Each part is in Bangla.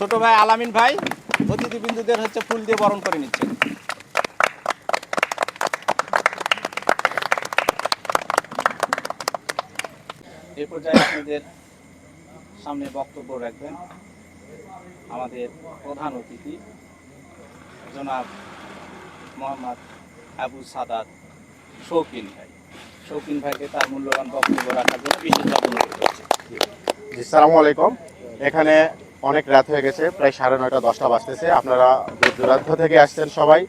ছোট ভাই আলামিন ভাই অতিথি বিন্দুদের হচ্ছে ফুল দিয়ে বরণ করে নিচ্ছেন এই পর্যায়ে আপনাদের সামনে বক্তব্য রাখবেন আমাদের প্রধান অতিথি, জনাব মোহাম্মদ আবু সাদাত শৌকিন ভাই। শৌকিন ভাইকে তার মূল্যবান বক্তব্য রাখার জন্য বিশেষভাবে অনুরোধ করছি জি, সালামু আলাইকুম। এখানে অনেক রাত হয়ে গেছে প্রায় সাড়ে নয়টা দশটা বাজতেছে। আপনারা দূর দূরান্ত থেকে আসছেন সবাই।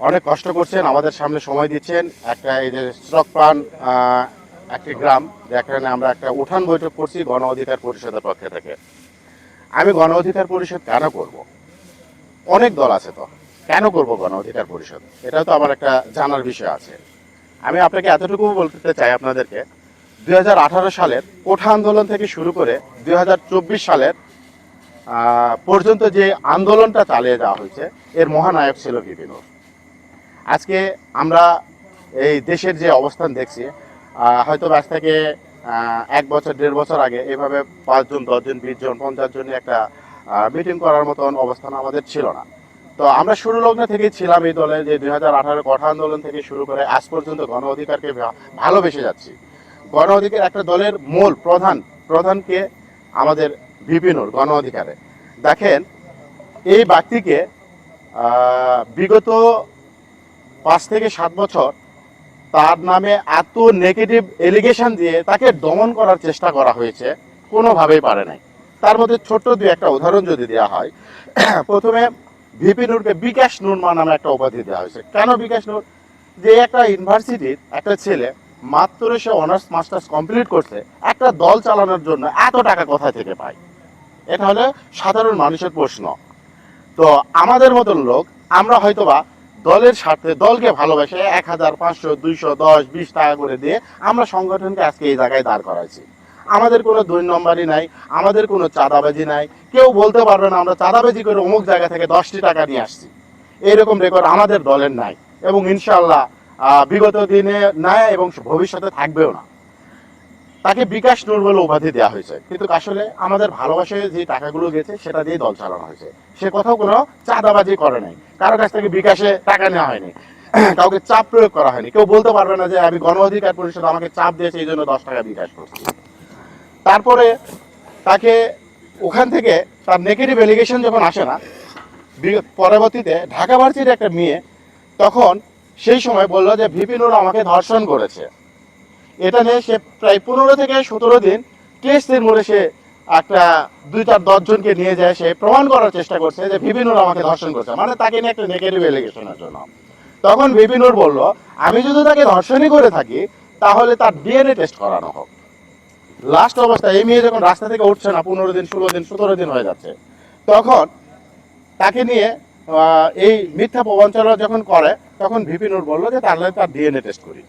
অনেক কষ্ট করছেন আমাদের সামনে সময় দিচ্ছেন। একটা এই যে আহ, একটি গ্রাম যেখানে আমরা একটা উঠান বৈঠক করছি গণ অধিকার পরিষদের পক্ষে থেকে। আমি গণ অধিকার পরিষদ কেন করব? অনেক দল আছে তো। কেন করব গণ অধিকার পরিষদ? এটাও তো আমার একটা জানার বিষয় আছে। আমি আপনাকে এতটুকু বলতে চাই আপনাদেরকে দুই হাজার আঠারো সালের কোঠা আন্দোলন থেকে শুরু করে দুই হাজার চব্বিশ সালের পর্যন্ত যে আন্দোলনটা চালিয়ে যাওয়া হয়েছে, এর মহানায়ক ছিল বিভিন্ন আজকে আমরা এই দেশের যে অবস্থান দেখছি হয়তো আজ থেকে এক বছর, দেড় বছর আগে এভাবে পাঁচজন, দশজন, বিশ জন, পঞ্চাশ জন একটা মিটিং করার মতন অবস্থান আমাদের ছিল না। তো আমরা শুরু লগ্ন থেকেই ছিলাম এই দলে যে দুই হাজার আঠারো কঠা আন্দোলন থেকে শুরু করে আজ পর্যন্ত গণ অধিকারকে ভালোবেসে যাচ্ছি। গণ অধিকার একটা দলের মূল প্রধান, প্রধানকে আমাদের বিপিনুর গণ অধিকারে। দেখেন, এই ব্যক্তিকে বিগত পাঁচ থেকে সাত বছর তার নামে এত নেগেটিভ এলিগেশন দিয়ে তাকে দমন করার চেষ্টা করা হয়েছে, কোনোভাবেই পারে নাই। তার মধ্যে ছোট্ট দুই একটা উদাহরণ যদি দেওয়া হয়, প্রথমে ভিপি নূরকে বিকাশ নুরমা নামে একটা উপাধি দেওয়া হয়েছে। কেন বিকাশ নূর? যে একটা ইউনিভার্সিটির একটা ছেলে মাত্র সে অনার্স মাস্টার্স কমপ্লিট করছে, একটা দল চালানোর জন্য এত টাকা কোথায় থেকে পায়? এটা হলো সাধারণ মানুষের প্রশ্ন। তো আমাদের মতন লোক, আমরা হয়তোবা দলের স্বার্থে দলকে ভালোবাসে এক হাজার পাঁচশো, দুইশো, দশ, বিশ টাকা করে দিয়ে আমরা সংগঠনকে আজকে এই জায়গায় দাঁড় করাইছি। আমাদের কোনো দুই নম্বরই নাই, আমাদের কোনো চাঁদাবাজি নাই। কেউ বলতে পারবে না, আমরা চাঁদাবাজি করে অমুক জায়গা থেকে দশটি টাকা নিয়ে আসছি। এইরকম রেকর্ড আমাদের দলের নাই। এবং ইনশাল্লাহ বিগত দিনে নাই এবং ভবিষ্যতে থাকবেও না। তাকে বিকাশ নূর বলে উপাধি দেওয়া হয়েছে। কিন্তু আসলে আমাদের ভালোবাসায় যে টাকাগুলো গেছে, সেটা দিয়ে দল চালানো হয়েছে। সে কোথাও কোনো চাঁদাবাজি করে নাই। কারও কাছ থেকে বিকাশে টাকা নেওয়া হয়নি। কাউকে চাপ প্রয়োগ করা হয়নি। কেউ বলতে পারবে না যে আমি গণ অধিকার পরিষদ আমাকে চাপ দিয়েছে, এই জন্য দশ টাকা বিকাশ করছি। তারপরে তাকে ওখান থেকে তার নেগেটিভ এলিগেশন যখন আসে না পরবর্তীতে ঢাকা ভার্সিটির একটা মেয়ে তখন সেই সময় বলল যে, ভিপিনুর আমাকে ধর্ষণ করেছে। এটা নিয়ে সে প্রায় পনেরো থেকে সতেরো দিন টেস্টের মোড়ে সে একটা দুই চার দশজনকে নিয়ে যায়, সে প্রমাণ করার চেষ্টা করছে যে, ভিপিনুর আমাকে ধর্ষণ করছে। মানে তাকে নিয়ে একটা নেগেটিভ এলিগেশনের জন্য। তখন ভিপিনুর বলল, আমি যদি তাকে ধর্ষণই করে থাকি, তাহলে তার ডিএনএ টেস্ট করানো হোক। লাস্ট অবস্থায় এই মেয়ে যখন রাস্তা থেকে উঠছে না, পনেরো দিন, ষোলো দিন, সতেরো দিন হয়ে যাচ্ছে, তখন তাকে নিয়ে এই মিথ্যা প্রবঞ্চনা যখন করে, তখন ভিপিনুর বলল যে তাহলে তার ডিএনএ টেস্ট করি।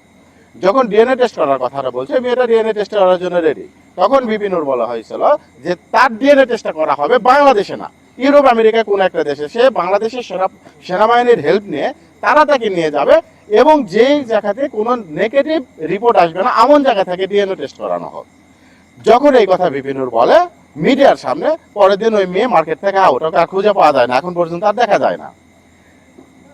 যখন ডিএনএ টেস্ট করার কথাটা বলছে, মেয়েটা ডিএনএ টেস্ট করার জন্য রেডি তখন বিপিনুর বলা হয়েছিল যে তার ডিএনএ টেস্টটা করা হবে বাংলাদেশে না। ইউরোপ, আমেরিকা কোন একটা দেশে, সে বাংলাদেশের সেনা, সেনাবাহিনীর হেল্প নিয়ে তারা তাকে নিয়ে যাবে এবং যেই জায়গাতে কোনো নেগেটিভ রিপোর্ট আসবে না এমন জায়গা থেকে ডিএনএ টেস্ট করানো হোক। যখন এই কথা বিপিনুর বলে মিডিয়ার সামনে পরের দিন ওই মেয়ে মার্কেট থেকে আউট ওকে আর খুঁজে পাওয়া যায় না, এখন পর্যন্ত আর দেখা যায় না।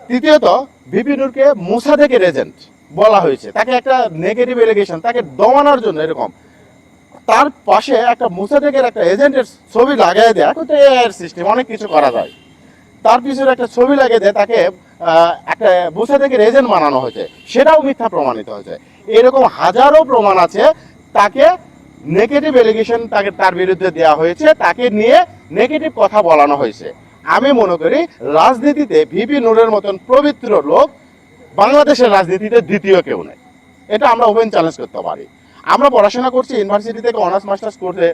তৃতীয়ত বিপিনুরকে মুসা থেকে রেজেন্ট বলা হয়েছে। তাকে একটা নেগেটিভ এলিগেশন তাকে দমানোর জন্য এরকম। তার পাশে একটা মুসাটেকের একটা এজেন্টের ছবি লাগিয়ে দেয়। এখন তো এআই সিস্টেম অনেক কিছু করা যায়। তার পিছনে একটা ছবি লাগিয়ে দেয়, তাকে একটা মুসাটেকের এজেন্ট বানানো হয়েছে। সেটাও মিথ্যা প্রমাণিত হয়েছে। এরকম হাজারো প্রমাণ আছে, তাকে নেগেটিভ এলিগেশন তাকে তার বিরুদ্ধে দেওয়া হয়েছে, তাকে নিয়ে নেগেটিভ কথা বলানো হয়েছে। আমি মনে করি রাজনীতিতে ভিপি নূরের মতন পবিত্র লোক বাংলাদেশের রাজনীতিতে দ্বিতীয় কেউ নেই। এটা আমরা ওপেন চ্যালেঞ্জ করতে পারি। আমরা পড়াশোনা করছি ইউনিভার্সিটি থেকে অনার্স মাস্টার্স করতে।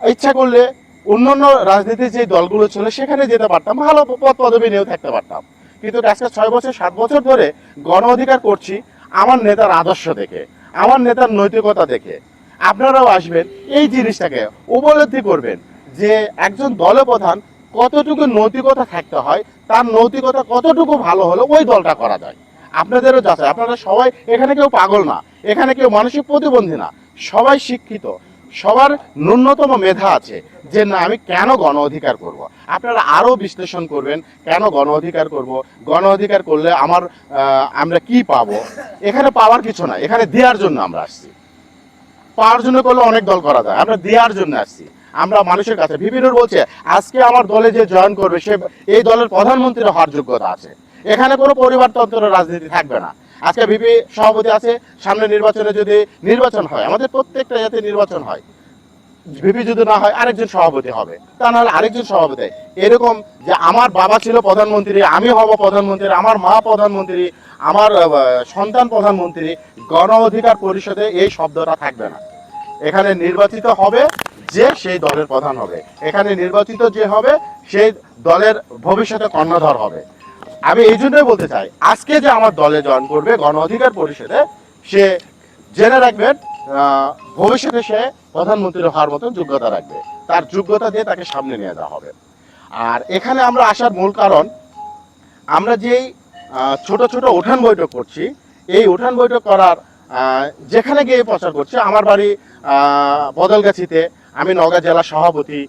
ইচ্ছা করলে অন্যান্য রাজনীতির যে দলগুলো ছিল, সেখানে যেতে পারতাম, ভালো পদ পদবি নিয়েও থাকতে পারতাম। কিন্তু আজকে ছয় বছর, সাত বছর ধরে গণ অধিকার করছি আমার নেতার আদর্শ দেখে, আমার নেতার নৈতিকতা দেখে। আপনারাও আসবেন এই জিনিসটাকে উপলব্ধি করবেন যে একজন দলপ্রধান কতটুকু নৈতিকতা থাকতে হয়, তার নৈতিকতা কতটুকু ভালো হলে, ওই দলটা করা যায়। আপনাদেরও যাচাই। আপনারা সবাই, এখানে কেউ পাগল না, এখানে কেউ মানসিক প্রতিবন্ধী না, সবাই শিক্ষিত, সবার ন্যূনতম মেধা আছে যে না, আমি কেন গণ অধিকার করব। আপনারা আরও বিশ্লেষণ করবেন, কেন গণ অধিকার করব? গণ অধিকার করলে আমার আমরা কি পাবো? এখানে পাওয়ার কিছু না এখানে দেওয়ার জন্য আমরা আসছি। পাওয়ার জন্য করলে অনেক দল করা যায়। আমরা দেওয়ার জন্য আসছি। আমরা মানুষের কাছে বিভিন্ন বলছে, আজকে আমার দলে যে জয়েন করবে, সে এই দলের প্রধানমন্ত্রী হওয়ার যোগ্যতা আছে। এখানে কোনো পরিবারতন্ত্রের রাজনীতি থাকবে না। আজকে বিপি সভাপতি আছে, সামনে নির্বাচনে যদি নির্বাচন হয়, আমাদের প্রত্যেকটা জাতি নির্বাচন হয়। ভিপি যদি না হয় আরেকজন সভাপতি হবে। তা নাহলে আরেকজন সভাপতি। এরকম যে আমার বাবা ছিল প্রধানমন্ত্রী, আমি হব প্রধানমন্ত্রী, আমার মা প্রধানমন্ত্রী, আমার সন্তান প্রধানমন্ত্রী, গণ অধিকার পরিষদে এই শব্দটা থাকবে না। এখানে নির্বাচিত হবে যে সেই দলের প্রধান হবে। এখানে নির্বাচিত যে হবে, সেই দলের ভবিষ্যতে কর্ণধর হবে। আমি এই জন্যই বলতে চাই, আজকে যে আমার দলে জয়েন করবে গণ অধিকার পরিষদে, সে জেনে রাখবেন ভবিষ্যতে সে প্রধানমন্ত্রী হওয়ার মতন যোগ্যতা রাখবে। তার যোগ্যতা দিয়ে তাকে সামনে নিয়ে যাওয়া হবে। আর এখানে আমরা আসার মূল কারণ, আমরা যেই ছোট ছোট উঠান বৈঠক করছি, এই উঠান বৈঠক করার যেখানে গিয়ে প্রচার করছে, আমার বাড়ি বদলগাছিতে, আমি নওগাঁ জেলা সভাপতি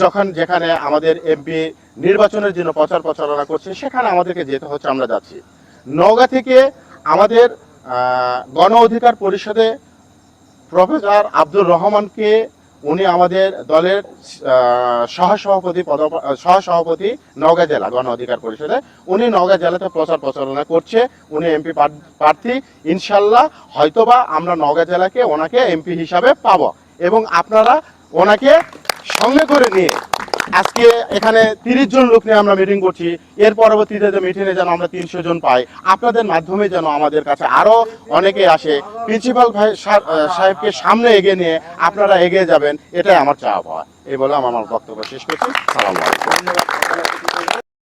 যখন যেখানে আমাদের এমপি নির্বাচনের জন্য প্রচার প্রচারণা করছে, সেখানে আমাদেরকে যেতে হচ্ছে, আমরা যাচ্ছি। নওগাঁ থেকে আমাদের গণ অধিকার পরিষদে প্রফেসর আব্দুর রহমানকে উনি আমাদের দলের সহসভাপতি পদ, সহসভাপতি নওগাঁ জেলা গণ অধিকার পরিষদে, উনি নওগাঁ জেলাতে প্রচার প্রচারণা করছে, উনি এমপি প্রার্থী, ইনশাল্লাহ হয়তোবা আমরা নওগাঁ জেলাকে ওনাকে এমপি হিসাবে পাবো। এবং আপনারা ওনাকে সঙ্গে করে নিয়ে আজকে এখানে তিরিশ জন লোক নিয়ে আমরা মিটিং করছি। এর পরবর্তীতে যে মিটিংয়ে যেন আমরা তিনশো জন পাই, আপনাদের মাধ্যমে যেন আমাদের কাছে আরও অনেকে আসে। প্রিন্সিপাল ভাই সাহেবকে সামনে এগিয়ে নিয়ে আপনারা এগিয়ে যাবেন, এটাই আমার চাওয়া পাওয়া এই বলে আমার বক্তব্য শেষ করছি। সালাম আলাইকুম।